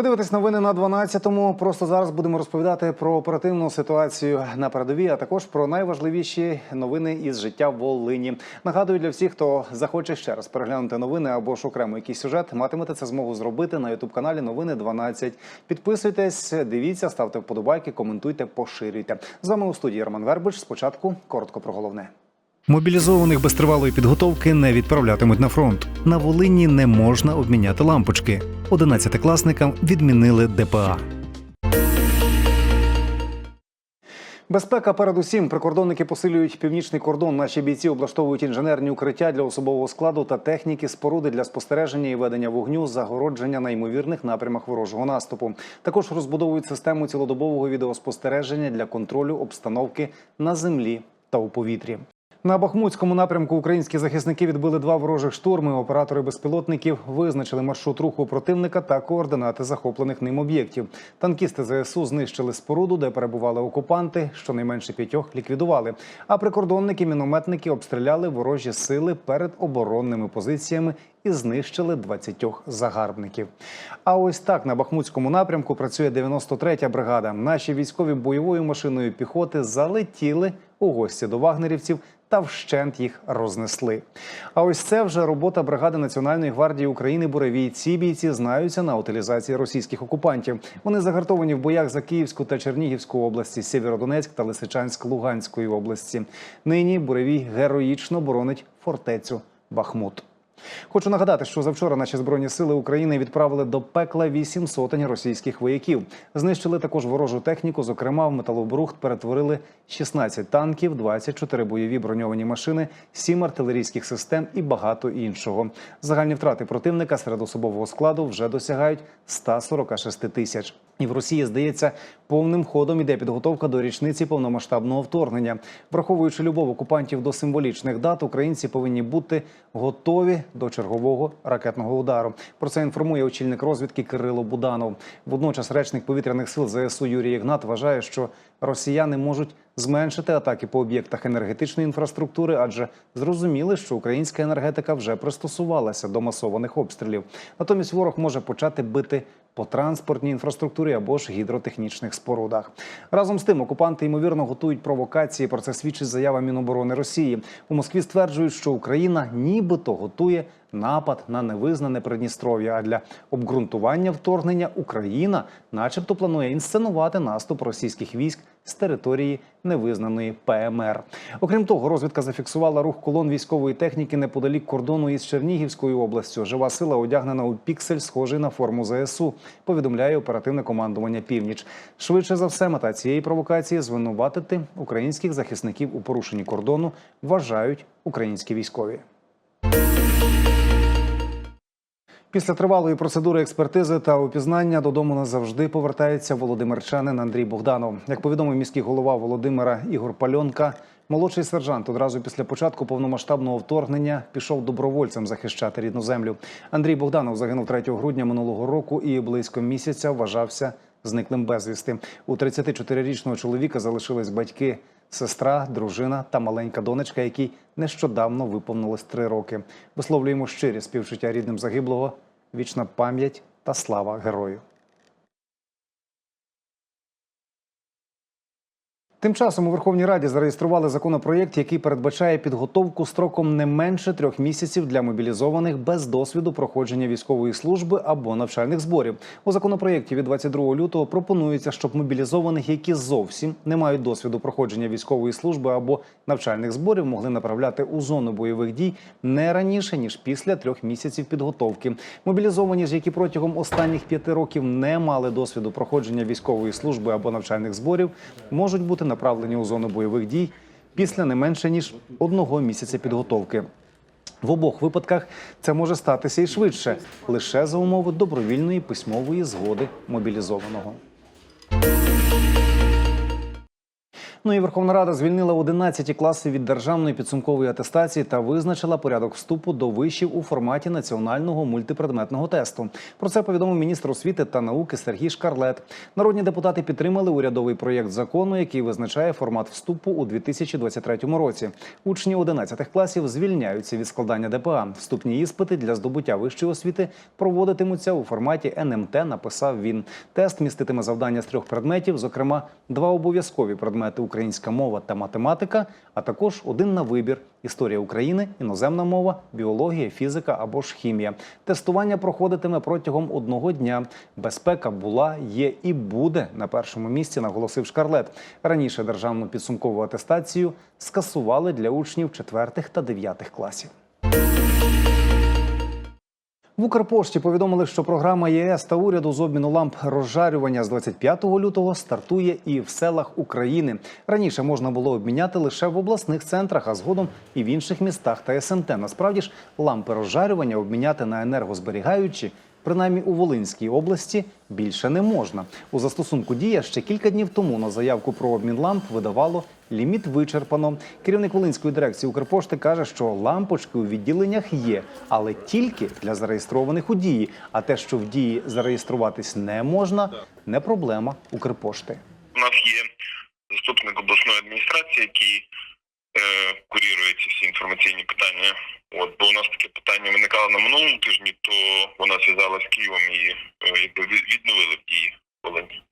Ви дивитесь новини на 12-му. Просто зараз будемо розповідати про оперативну ситуацію на передовій, а також про найважливіші новини із життя Волині. Нагадую для всіх, хто захоче ще раз переглянути новини або ж окремо якийсь сюжет, матимете це змогу зробити на ютуб каналі Новини 12. Підписуйтесь, дивіться, ставте вподобайки, коментуйте, поширюйте. З вами у студії Роман Вербич. Спочатку коротко про головне. Мобілізованих без тривалої підготовки не відправлятимуть на фронт. На Волині не можна обміняти лампочки. Одинадцятикласникам відмінили ДПА. Безпека передусім. Прикордонники посилюють північний кордон. Наші бійці облаштовують інженерні укриття для особового складу та техніки, споруди для спостереження і ведення вогню, загородження на ймовірних напрямах ворожого наступу. Також розбудовують систему цілодобового відеоспостереження для контролю обстановки на землі та у повітрі. На Бахмутському напрямку українські захисники відбили два ворожих штурми. Оператори безпілотників визначили маршрут руху противника та координати захоплених ним об'єктів. Танкісти ЗСУ знищили споруду, де перебували окупанти. Щонайменше п'ятьох ліквідували. А прикордонники, мінометники обстріляли ворожі сили перед оборонними позиціями і знищили 20 загарбників. А ось так на Бахмутському напрямку працює 93-я бригада. Наші військові бойовою машиною піхоти залетіли у гості до вагнерівців та вщент їх рознесли. А ось це вже робота бригади Національної гвардії України Буревій. Ці бійці знаються на утилізації російських окупантів. Вони загартовані в боях за Київську та Чернігівську області, Сєвєродонецьк та Лисичанськ Луганської області. Нині Буревій героїчно боронить фортецю Бахмут. Хочу нагадати, що завчора наші збройні сили України відправили до пекла вісім сотень російських вояків. Знищили також ворожу техніку. Зокрема, в металобрухт перетворили 16 танків, 24 бойові броньовані машини, 7 артилерійських систем і багато іншого. Загальні втрати противника серед особового складу вже досягають 146 тисяч. І в Росії здається, повним ходом іде підготовка до річниці повномасштабного вторгнення. Враховуючи любов окупантів до символічних дат, українці повинні бути готові до чергового ракетного удару. Про це інформує очільник розвідки Кирило Буданов. Водночас речник повітряних сил ЗСУ Юрій Ігнат вважає, що росіяни можуть зменшити атаки по об'єктах енергетичної інфраструктури, адже зрозуміли, що українська енергетика вже пристосувалася до масованих обстрілів. Натомість ворог може почати бити по транспортній інфраструктурі або ж гідротехнічних спорудах. Разом з тим, окупанти ймовірно готують провокації. Про це свідчить заява Міноборони Росії. У Москві стверджують, що Україна нібито готує напад на невизнане Придністров'я. А для обґрунтування вторгнення Україна, начебто, планує інсценувати наступ російських військ з території невизнаної ПМР. Окрім того, розвідка зафіксувала рух колон військової техніки неподалік кордону із Чернігівською областю. Жива сила одягнена у піксель, схожий на форму ЗСУ. Повідомляє оперативне командування Північ. Швидше за все, мета цієї провокації звинуватити українських захисників у порушенні кордону. Вважають українські військові. Після тривалої процедури експертизи та опізнання додому назавжди повертається володимирчанин Андрій Богданов. Як повідомив міський голова Володимира Ігор Пальонка, молодший сержант одразу після початку повномасштабного вторгнення пішов добровольцем захищати рідну землю. Андрій Богданов загинув 3 грудня минулого року і близько місяця вважався зниклим безвісти. У 34-річного чоловіка залишились батьки. Сестра, дружина та маленька донечка, якій нещодавно виповнилось три роки. Висловлюємо щирі співчуття рідним загиблого, вічна пам'ять та слава герою. Тим часом у Верховній Раді зареєстрували законопроєкт, який передбачає підготовку строком не менше трьох місяців для мобілізованих без досвіду проходження військової служби або навчальних зборів. У законопроєкті від 22 лютого пропонується, щоб мобілізованих, які зовсім не мають досвіду проходження військової служби або навчальних зборів, могли направляти у зону бойових дій не раніше ніж після трьох місяців підготовки. Мобілізовані ж, які протягом останніх п'яти років не мали досвіду проходження військової служби або навчальних зборів, можуть бути направлені у зону бойових дій після не менше ніж одного місяця підготовки. В обох випадках це може статися і швидше, лише за умови добровільної письмової згоди мобілізованого. Ну і Верховна Рада звільнила 11 класи від державної підсумкової атестації та визначила порядок вступу до вишів у форматі національного мультипредметного тесту. Про це повідомив міністр освіти та науки Сергій Шкарлет. Народні депутати підтримали урядовий проєкт закону, який визначає формат вступу у 2023 році. Учні 11 класів звільняються від складання ДПА. Вступні іспити для здобуття вищої освіти проводитимуться у форматі НМТ. Написав він. Тест міститиме завдання з трьох предметів, зокрема, два обов'язкові предмети українська мова та математика, а також один на вибір історія України, іноземна мова, біологія, фізика або ж хімія. Тестування проходитиме протягом одного дня. Безпека була, є і буде на першому місці, наголосив Шкарлет. Раніше державну підсумкову атестацію скасували для учнів четвертих та дев'ятих класів. В Укрпошті повідомили, що програма ЄС та уряду з обміну ламп розжарювання з 25 лютого стартує і в селах України. Раніше можна було обміняти лише в обласних центрах, а згодом і в інших містах та СМТ. Насправді ж лампи розжарювання обміняти на енергозберігаючі. Принаймні у Волинській області більше не можна. У застосунку дія ще кілька днів тому на заявку про обмін ламп видавало ліміт вичерпано. Керівник Волинської дирекції Укрпошти каже, що лампочки у відділеннях є, але тільки для зареєстрованих у дії. А те, що в дії зареєструватись не можна, не проблема Укрпошти. У нас є заступник обласної адміністрації, який е, курірує ці всі інформаційні питання. От бо у нас таке питання виникало на минулому тижні, то вона зв'язалася з Києвом і е, якби відновили в дії Волині.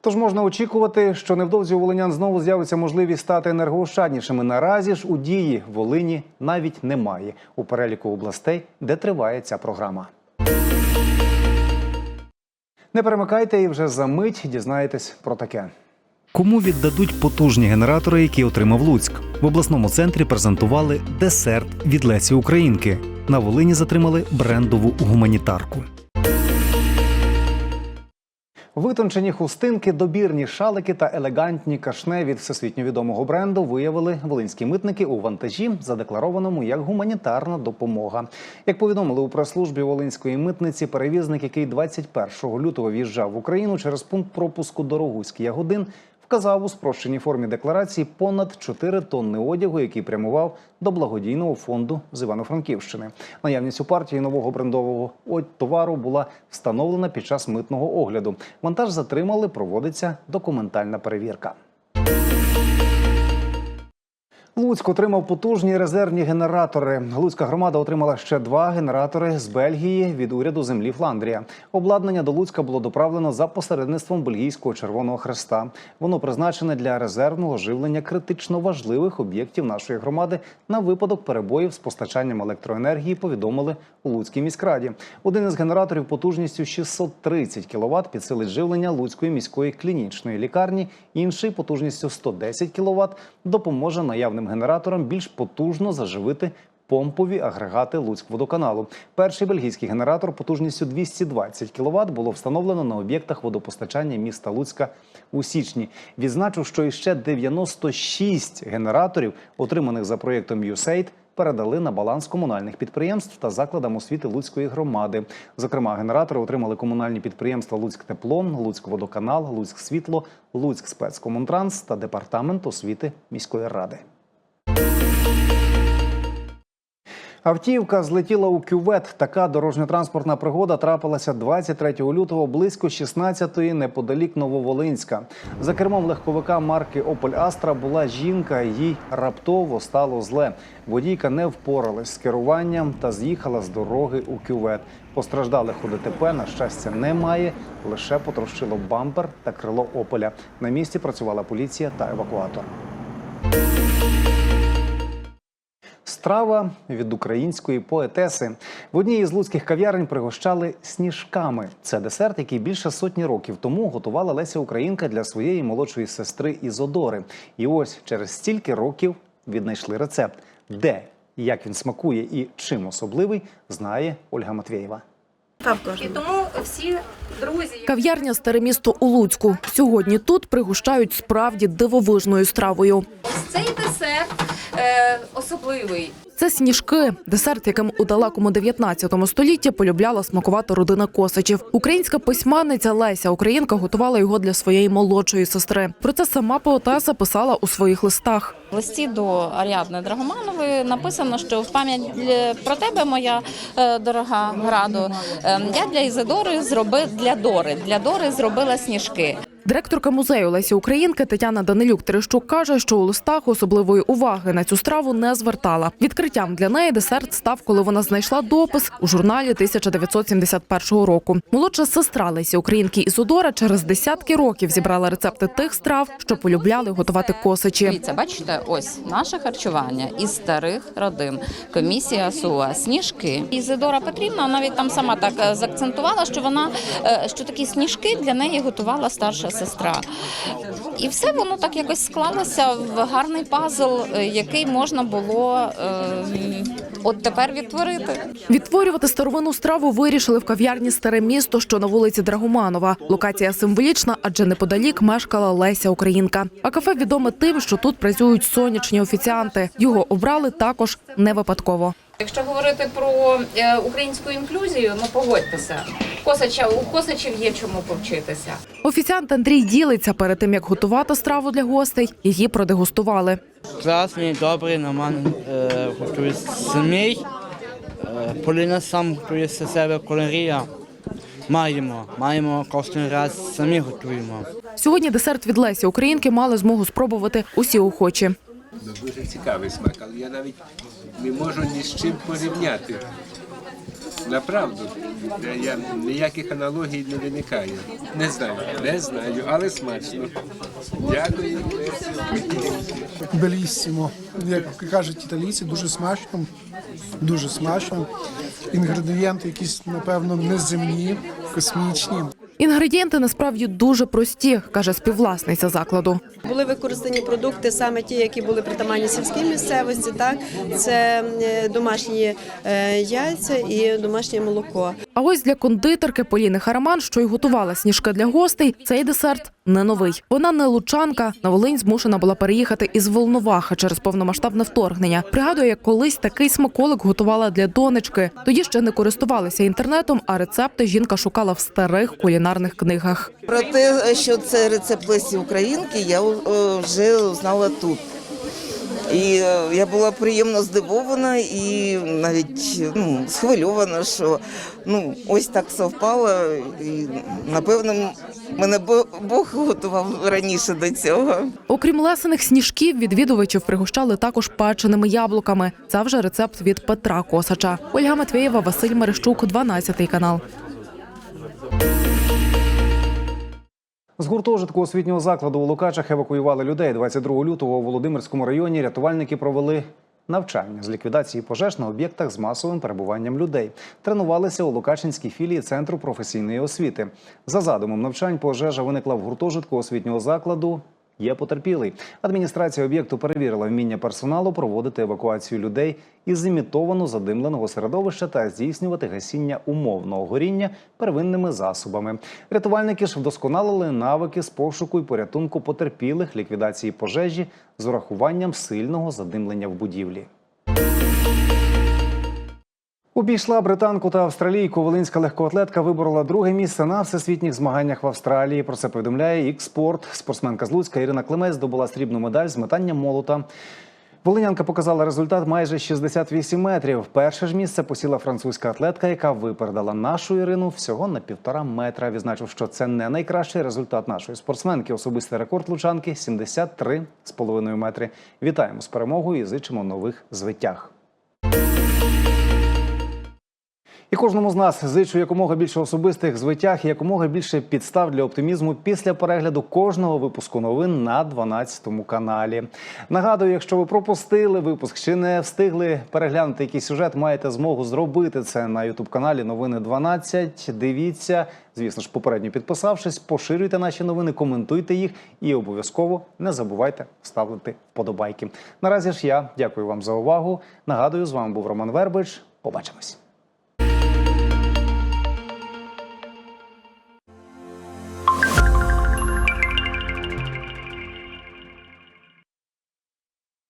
Тож можна очікувати, що невдовзі у волинян знову з'явиться можливість стати енергоощаднішими. Наразі ж у дії Волині навіть немає у переліку областей, де триває ця програма. Не перемикайте і вже за мить дізнаєтесь про таке. Кому віддадуть потужні генератори, які отримав Луцьк? В обласному центрі презентували десерт від Лесі Українки. На Волині затримали брендову гуманітарку. Витончені хустинки, добірні шалики та елегантні кашне від всесвітньо відомого бренду виявили волинські митники у вантажі, задекларованому як гуманітарна допомога. Як повідомили у прес-службі Волинської митниці, перевізник, який 21 лютого в'їжджав в Україну через пункт пропуску Дорогуський Ягодин, вказав у спрощеній формі декларації понад 4 тонни одягу, який прямував до благодійного фонду з Івано-Франківщини. Наявність у партії нового брендового товару була встановлена під час митного огляду. Вантаж затримали, проводиться документальна перевірка. Луцьк отримав потужні резервні генератори. Луцька громада отримала ще два генератори з Бельгії від уряду землі Фландрія. Обладнання до Луцька було доправлено за посередництвом бельгійського Червоного Хреста. Воно призначене для резервного живлення критично важливих об'єктів нашої громади на випадок перебоїв з постачанням електроенергії. Повідомили у Луцькій міськраді. Один із генераторів потужністю 630 кВт підсилить живлення Луцької міської клінічної лікарні. Інший потужністю 110 кВт допоможе наявним генераторам більш потужно заживити помпові агрегати Луцькводоканалу. Перший бельгійський генератор потужністю 220 кВт було встановлено на об'єктах водопостачання міста Луцька у січні. Відзначу, що іще 96 генераторів, отриманих за проєктом USAID, передали на баланс комунальних підприємств та закладам освіти Луцької громади. Зокрема, генератори отримали комунальні підприємства Луцьк Тепло, Луцьк Водоканал, Луцьк Світло, Луцьк та департамент освіти міської ради. Автівка злетіла у кювет. Така дорожньо-транспортна пригода трапилася 23 лютого близько 16-ї неподалік Нововолинська. За кермом легковика марки Опель Астра була жінка. Їй раптово стало зле. Водійка не впоралась з керуванням та з'їхала з дороги у кювет. Постраждалих у ДТП, на щастя, немає. Лише потрощило бампер та крило Опеля. На місці працювала поліція та евакуатор. Страва від української поетеси. В одній із луцьких кав'ярень пригощали сніжками. Це десерт, який більше сотні років тому готувала Леся Українка для своєї молодшої сестри Ізодори. І ось через стільки років віднайшли рецепт. Де, як він смакує і чим особливий, знає Ольга Матвєєва. І тому всі Кав'ярня Старе місто у Луцьку. Сьогодні тут пригощають справді дивовижною стравою. ось цей десерт е, особливий. Це сніжки, десерт, яким у далекому 19 столітті полюбляла смакувати родина Косачів. Українська письменниця Леся Українка готувала його для своєї молодшої сестри. Про це сама поетеса писала у своїх листах. В листі до Аріадни Драгоманової написано, що в пам'ять е, про тебе, моя е, дорога граду, я для Ізидори зроби для Дори. Для Дори зробила сніжки. Директорка музею Лесі Українки Тетяна Данилюк Терещук каже, що у листах особливої уваги на цю страву не звертала. Відкриттям для неї десерт став, коли вона знайшла допис у журналі 1971 року. Молодша сестра Лесі Українки Ісодора через десятки років зібрала рецепти тих страв, що полюбляли готувати косичі. Дивіться, бачите, ось наше харчування із старих родин. Комісія СУА, сніжки. Ізидора Петрівна навіть там сама так е, заакцентувала, що вона е, що такі сніжки для неї готувала старша сестра. І все воно так якось склалося в гарний пазл, е, який можна було е, от тепер відтворити. Відтворювати старовинну страву вирішили в кав'ярні Старе місто, що на вулиці Драгоманова. Локація символічна, адже неподалік мешкала Леся Українка. А кафе відоме тим, що тут працюють сонячні офіціанти. Його обрали також не випадково. Якщо говорити про е, українську інклюзію, ну погодьтеся, Косача у Косачів є чому повчитися. Офіціант Андрій ділиться перед тим, як готувати страву для гостей. Її продегустували. Красний, добрий, нормально е, готує самий. Е, Поліна сам готує з себе кулінарія. Маємо, маємо кожен раз самі готуємо. Сьогодні десерт від Лесі Українки мали змогу спробувати усі охочі. Ну, дуже цікавий смак, але я навіть не можу ні з чим порівняти. Направду, я, ніяких аналогій не виникає. Не знаю, не знаю, але смачно. Дякую. Беліссімо. Як кажуть італійці, дуже смачно. Дуже смачно. Інгредієнти якісь, напевно, неземні, космічні. Інгредієнти насправді дуже прості, каже співвласниця закладу. Були використані продукти саме ті, які були притаманні сільській місцевості. Так це е, домашні е, яйця і домашнє молоко. А ось для кондитерки Поліни Хараман, що й готувала сніжки для гостей, цей десерт не новий. Вона не лучанка. На Волинь змушена була переїхати із Волноваха через повномасштабне вторгнення. Пригадує, як колись такий смаколик готувала для донечки. Тоді ще не користувалися інтернетом, а рецепти жінка шукала в старих кулінарних книгах. Про те, що це рецепт Лесі Українки, я е, вже знала тут. І е, я була приємно здивована і навіть ну, схвильована, що ну, ось так совпало. І, напевно, мене Бог готував раніше до цього. Окрім лесених сніжків, відвідувачів пригощали також печеними яблуками. Це вже рецепт від Петра Косача. Ольга Матвєєва, Василь Мерещук, 12 канал. З гуртожитку освітнього закладу у Лукачах евакуювали людей. 22 лютого у Володимирському районі рятувальники провели навчання з ліквідації пожеж на об'єктах з масовим перебуванням людей. Тренувалися у Лукачинській філії Центру професійної освіти. За задумом навчань пожежа виникла в гуртожитку освітнього закладу. Є потерпілий. Адміністрація об'єкту перевірила вміння персоналу проводити евакуацію людей із імітовано задимленого середовища та здійснювати гасіння умовного горіння первинними засобами. Рятувальники ж вдосконалили навики з пошуку і порятунку потерпілих ліквідації пожежі з урахуванням сильного задимлення в будівлі. Обійшла британку та австралійку. Волинська легкоатлетка виборола друге місце на всесвітніх змаганнях в Австралії. Про це повідомляє «Ікспорт». Спортсменка з Луцька Ірина Климець здобула срібну медаль з метання молота. Волинянка показала результат майже 68 метрів. Перше ж місце посіла французька атлетка, яка випередила нашу Ірину всього на півтора метра. Відзначив, що це не найкращий результат нашої спортсменки. Особистий рекорд лучанки 73,5 метри. Вітаємо з перемогою і зичимо нових звитяг. І кожному з нас зичу якомога більше особистих звитяг і якомога більше підстав для оптимізму після перегляду кожного випуску новин на 12 каналі. Нагадую, якщо ви пропустили випуск чи не встигли переглянути якийсь сюжет, маєте змогу зробити це на Ютуб каналі Новини 12. Дивіться, звісно ж, попередньо підписавшись, поширюйте наші новини, коментуйте їх і обов'язково не забувайте ставити вподобайки. Наразі ж я дякую вам за увагу. Нагадую, з вами був Роман Вербич. Побачимось.